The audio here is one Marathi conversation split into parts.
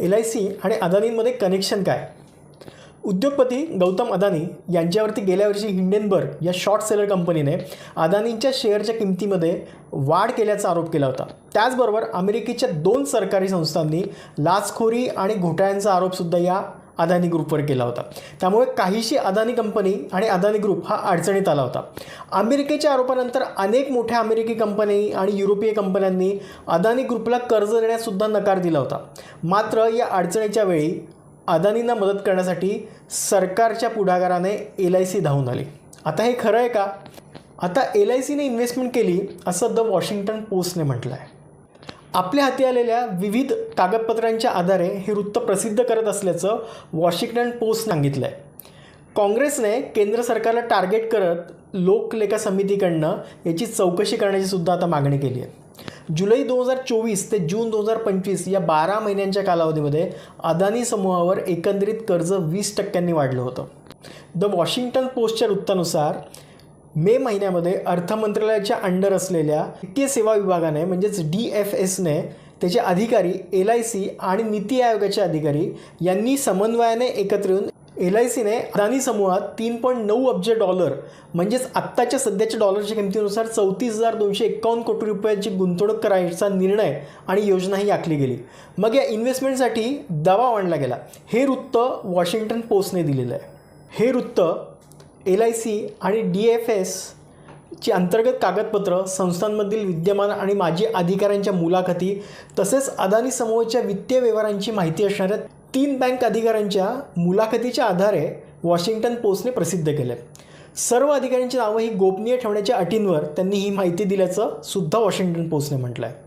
एल आय सी आणि अदानींमध्ये कनेक्शन काय? उद्योगपती गौतम अदानी यांच्यावरती गेल्या वर्षी हिंडेनबर्ग या शॉर्ट सेलर कंपनीने अदानींच्या शेअरच्या किमतीमध्ये वाढ केल्याचा आरोप केला होता. त्याचबरोबर अमेरिकेच्या दोन सरकारी संस्थांनी लाचखोरी आणि घोटाळ्यांचा आरोपसुद्धा या अदानी ग्रुपवर केला होता. त्यामुळे काहीशी अदानी कंपनी आणि अदानी ग्रुप हा अडचणीत आला होता. अमेरिकेच्या आरोपानंतर अनेक मोठ्या अमेरिकी कंपनी आणि युरोपीय कंपन्यांनी अदानी ग्रुपला कर्ज देण्यासुद्धा नकार दिला होता. मात्र या अडचणीच्या वेळी अदानींना मदत करण्यासाठी सरकारच्या पुढाकाराने एल आय सी धावून आली. आता हे खरं आहे का? आता एल आय सीने इन्व्हेस्टमेंट केली असं द वॉशिंग्टन पोस्टने म्हटलं आहे आपल्या हाती आलेल्या विविध कागदपत्रांच्या आधारे हे वृत्त प्रसिद्ध करत असल्याचं वॉशिंग्टन पोस्ट सांगितलं आहे काँग्रेसने केंद्र सरकारला टार्गेट करत लोकलेखा समितीकडनं याची चौकशी करण्याची सुद्धा आता मागणी केली आहे. जुलै दोन हजार चोवीस ते जून दोन हजार पंचवीस या बारा महिन्यांच्या कालावधीमध्ये अदानी समूहावर एकंदरीत कर्ज वीस टक्क्यांनी वाढलं होतं. द वॉशिंग्टन पोस्टच्या वृत्तानुसार मे महिन्यामध्ये अर्थ मंत्रालयाच्या अंडर असलेल्या वित्तीय सेवा विभागाने म्हणजेच डी एफ एसने त्याचे अधिकारी एल आय सी आणि नीती आयोगाचे अधिकारी यांनी समन्वयाने एकत्र येऊन एल आय सीने अदानी समूहात तीन पॉईंट नऊ अब्ज डॉलर म्हणजेच आत्ताच्या सध्याच्या डॉलरच्या किमतीनुसार चौतीस हजार दोनशे एकावन्न कोटी रुपयांची गुंतवणूक करायचा निर्णय आणि योजनाही आखली गेली. मग या इन्व्हेस्टमेंटसाठी दबाव आणला गेला. हे वृत्त वॉशिंग्टन पोस्टने दिलेलं आहे. हे वृत्त एल आय सी आणि डी एफ एसची अंतर्गत कागदपत्र संस्थांमधील विद्यमान आणि माजी अधिकाऱ्यांच्या मुलाखती तसेच अदानी समूहाच्या वित्तीय व्यवहारांची माहिती असणाऱ्या तीन बँक अधिकाऱ्यांच्या मुलाखतीच्या आधारे वॉशिंग्टन पोस्टने प्रसिद्ध केलं. सर्व अधिकाऱ्यांची नावं ही गोपनीय ठेवण्याच्या अटींवर त्यांनी ही माहिती दिल्याचं सुद्धा वॉशिंग्टन पोस्टने म्हटलं आहे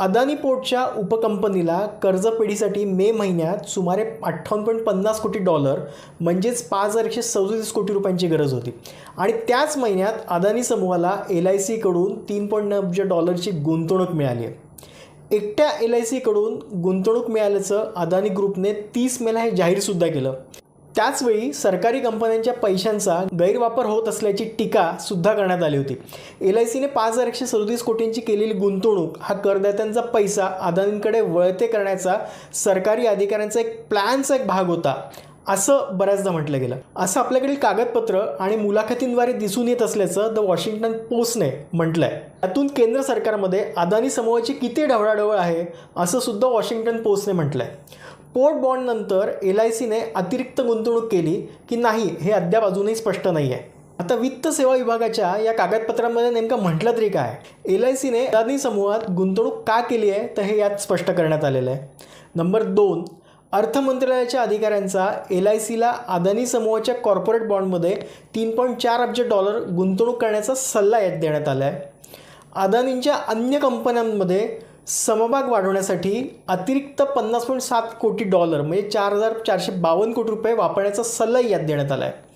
अदानी पोर्टच्या उपकंपनीला कर्जपेढीसाठी मे महिन्यात सुमारे अठ्ठावन्न पॉईंट पन्नास कोटी डॉलर म्हणजेच पाच हजार एकशे सदोतीस कोटी रुपयांची गरज होती. आणि त्याच महिन्यात अदानी समूहाला एल आय सीकडून तीन पॉईंट अब्ज म्हणजे डॉलरची गुंतवणूक मिळाली आहे. एकट्या एल आय सीकडून गुंतवणूक मिळाल्याचं अदानी ग्रुपने तीस मेला हे जाहीरसुद्धा केलं. त्याचवेळी सरकारी कंपन्यांच्या पैशांचा गैरवापर होत असल्याची टीका सुद्धा करण्यात आली होती. एल आय सीने पाच हजार एकशे सदोतीस कोटींची केलेली गुंतवणूक हा करदात्यांचा पैसा अदानींकडे वळते करण्याचा सरकारी अधिकाऱ्यांचा एक प्लॅनचा एक भाग होता असं बऱ्याचदा म्हटलं गेलं. असं आपल्याकडील कागदपत्र आणि मुलाखतींद्वारे दिसून येत असल्याचं द वॉशिंग्टन पोस्टने म्हटलं आहे त्यातून केंद्र सरकारमध्ये अदानी समूहाची किती ढवळाढवळ आहे असं सुद्धा वॉशिंग्टन पोस्टने म्हटलं आहे पोर्ट बॉन्डनंतर एल आय सीने अतिरिक्त गुंतवणूक केली की नाही हे अद्याप अजूनही स्पष्ट नाही आहे आता वित्त सेवा विभागाच्या या कागदपत्रांमध्ये नेमकं म्हटलं तरी काय? एल आय सीने अदानी समूहात गुंतवणूक का केली आहे? तर हे यात स्पष्ट करण्यात आलेलं आहे. नंबर दोन अर्थ मंत्रालयाच्या अधिकाऱ्यांचा एल आय सीला अदानी समूहाच्या कॉर्पोरेट बॉन्डमध्ये तीन पॉईंट चार अब्ज डॉलर गुंतवणूक करण्याचा सल्ला यात देण्यात आला आहे अदानींच्या अन्य कंपन्यांमध्ये समभाग वाढवण्यासाठी अतिरिक्त पन्नास पॉईंट सात कोटी डॉलर म्हणजे चार हजार चारशे बावन्न कोटी रुपये वापरण्याचा सल्लाही यात देण्यात आला आहे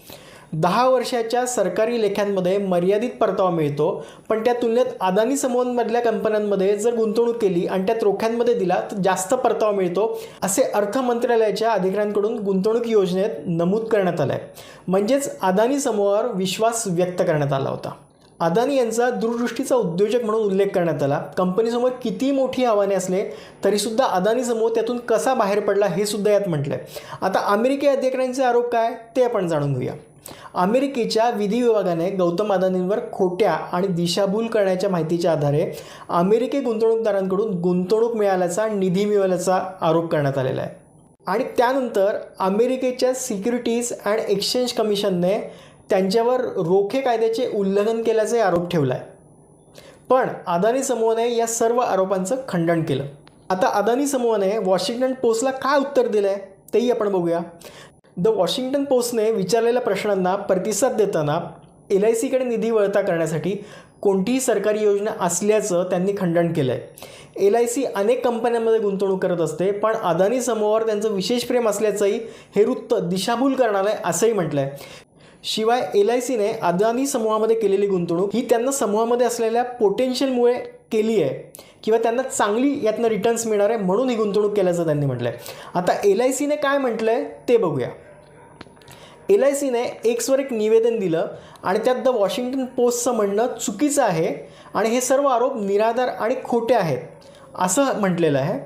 दहा वर्षाच्या सरकारी लेख्यांमध्ये मर्यादित परतावा मिळतो पण त्या तुलनेत अदानी समूहांमधल्या कंपन्यांमध्ये जर गुंतवणूक केली आणि त्यात रोख्यांमध्ये दिला तर जास्त परतावा मिळतो असे अर्थ मंत्रालयाच्या अधिकाऱ्यांकडून गुंतवणूक योजनेत नमूद करण्यात आलं आहे म्हणजेच अदानी समूहावर विश्वास व्यक्त करण्यात आला होता. अदानी यांचा दूरदृष्टीचा उद्योजक म्हणून उल्लेख करण्यात आला. कंपनीसमोर किती मोठी आव्हाने असले तरीसुद्धा अदानीसमोर त्यातून कसा बाहेर पडला हे सुद्धा यात म्हटलं आहे आता अमेरिकी अधिकाऱ्यांचे आरोप काय ते आपण जाणून घेऊया. अमेरिकेच्या विधी विभागाने गौतम अदानींवर खोट्या आणि दिशाभूल करण्याच्या माहितीच्या आधारे अमेरिकी गुंतवणूकदारांकडून गुंतवणूक मिळाल्याचा निधी मिळवल्याचा आरोप करण्यात आलेला आहे. आणि त्यानंतर अमेरिकेच्या सिक्युरिटीज अँड एक्सचेंज कमिशनने त्यांच्यावर रोखे कायद्याचे उल्लंघन केल्याचाही आरोप ठेवला आहे पण अदानी समूहाने या सर्व आरोपांचं खंडन केलं. आता अदानी समूहाने वॉशिंग्टन पोस्टला काय उत्तर दिलं आहे तेही आपण बघूया. द वॉशिंग्टन पोस्टने विचारलेल्या प्रश्नांना प्रतिसाद देताना एल आय सीकडे निधी वळता करण्यासाठी कोणतीही सरकारी योजना असल्याचं त्यांनी खंडन केलं आहे एल आय सी अनेक कंपन्यांमध्ये गुंतवणूक करत असते पण अदानी समूहावर त्यांचं विशेष प्रेम असल्याचंही हे वृत्त दिशाभूल करणार आहे असंही म्हटलं आहे शिवाय एल आय सीने अदानी समूहामध्ये केलेली गुंतवणूक ही त्यांना समूहामध्ये असलेल्या पोटेन्शियलमुळे केली आहे. किंवा त्यांना चांगली यातनं रिटर्न्स मिळणार आहे म्हणून ही गुंतवणूक केल्याचं त्यांनी म्हटलं आहे आता एल आय सीने काय म्हटलं आहे ते बघूया. एल आय सीने एक्सवर एक निवेदन दिलं आणि त्यात द वॉशिंग्टन पोस्टचं म्हणणं चुकीचं आहे आणि हे सर्व आरोप निराधार आणि खोटे आहेत असं म्हटलेलं आहे.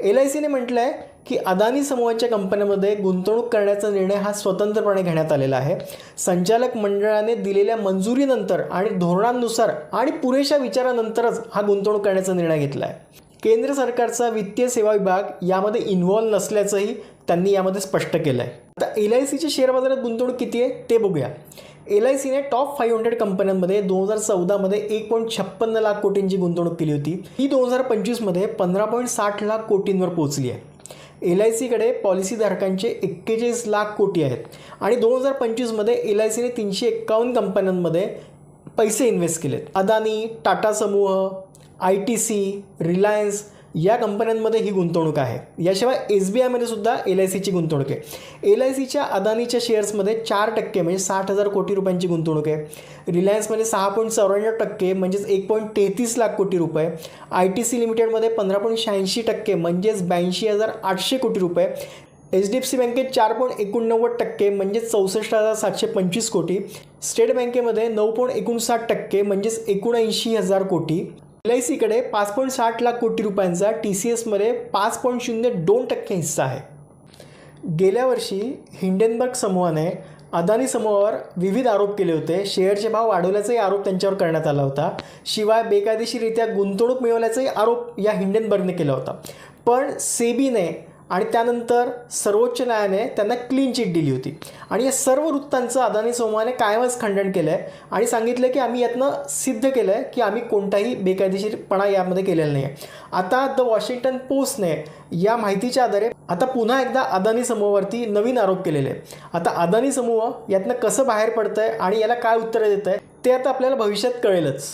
एल आय सीने म्हटलं आहे की अदानी समूहाच्या कंपन्यांमध्ये गुंतवणूक करण्याचा निर्णय हा स्वतंत्रपणे घेण्यात आलेला आहे. संचालक मंडळाने दिलेल्या मंजुरीनंतर आणि धोरणांनुसार आणि पुरेशा विचारानंतरच हा गुंतवणूक करण्याचा निर्णय घेतला आहे केंद्र सरकारचा वित्तीय सेवा विभाग यामध्ये इन्व्हॉल्व नसल्याचंही त्यांनी यामध्ये स्पष्ट केलं आहे आता एल आय सीच्या शेअर बाजारात गुंतवणूक किती आहे ते बघूया. एल आय सीने टॉप फाईव्ह हंड्रेड कंपन्यांमध्ये दोन हजार चौदामध्ये एक पॉईंट छप्पन्न लाख कोटींची गुंतवणूक केली होती. ही दोन हजार पंचवीसमध्ये पंधरा पॉईंट साठ लाख कोटींवर पोहोचली आहे. एल आय सीकडे पॉलिसीधारकांचे एक्केचाळीस लाख कोटी आहेत. आणि दोन हजार पंचवीसमध्ये एल आय सीने तीनशे एक्कावन्न कंपन्यांमध्ये पैसे इन्व्हेस्ट केलेत. अदानी टाटा समूह आय टी सी रिलायन्स या कंपन्यांमध्ये ही गुंतवणूक आहे. याशिवाय एस बी आयमध्ये सुद्धा एल आय सीची गुंतवणूक आहे. एल आय सीच्या अदानीच्या शेअर्समध्ये चार टक्के म्हणजे साठ हजार कोटी रुपयांची गुंतवणूक आहे. रिलायन्समध्ये सहा पॉईंट चौऱ्याण्णव टक्के म्हणजेच एक पॉईंट तेहतीस लाख कोटी रुपये. आय टी सी लिमिटेडमध्ये पंधरा पॉईंट शहाऐंशी टक्के म्हणजेच ब्याऐंशी हजार आठशे कोटी रुपये. एच डी एफ सी बँकेत चार पॉईंट एकोणनव्वद टक्के म्हणजेच चौसष्ट हजार सातशे पंचवीस कोटी. स्टेट बँकेमध्ये नऊ पॉईंट एकोणसाठ टक्के म्हणजेच एकोणऐंशी हजार कोटी. एल आय सीकडे पाच पॉईंट साठ लाख कोटी रुपयांचा टी सी एसमध्ये पाच पॉईंट शून्य दोन टक्के हिस्सा आहे. गेल्या वर्षी हिंडेनबर्ग समूहाने अदानी समूहावर विविध आरोप केले होते. शेअरचे भाव वाढवल्याचाही आरोप त्यांच्यावर करण्यात आला होता. शिवाय बेकायदेशीररित्या गुंतवणूक मिळवल्याचाही आरोप या हिंडेनबर्गने केला होता. पण सेबीने आणि त्यानंतर सर्वोच्च न्यायालयाने त्यांना क्लीन चिट दिली होती. आणि या सर्व वृत्तांचं अदानी समूहाने कायमच खंडन केलं आहे आणि सांगितलं की आम्ही यातनं सिद्ध केलं आहे की आम्ही कोणताही बेकायदेशीरपणा यामध्ये केलेला नाही आहे आता द वॉशिंग्टन पोस्टने या माहितीच्या आधारे आता पुन्हा एकदा अदानी समूहावरती नवीन आरोप केलेले आहे आता अदानी समूह यातनं कसं बाहेर पडतं आहे आणि याला काय उत्तरं देत आहे ते आता आपल्याला भविष्यात कळेलच.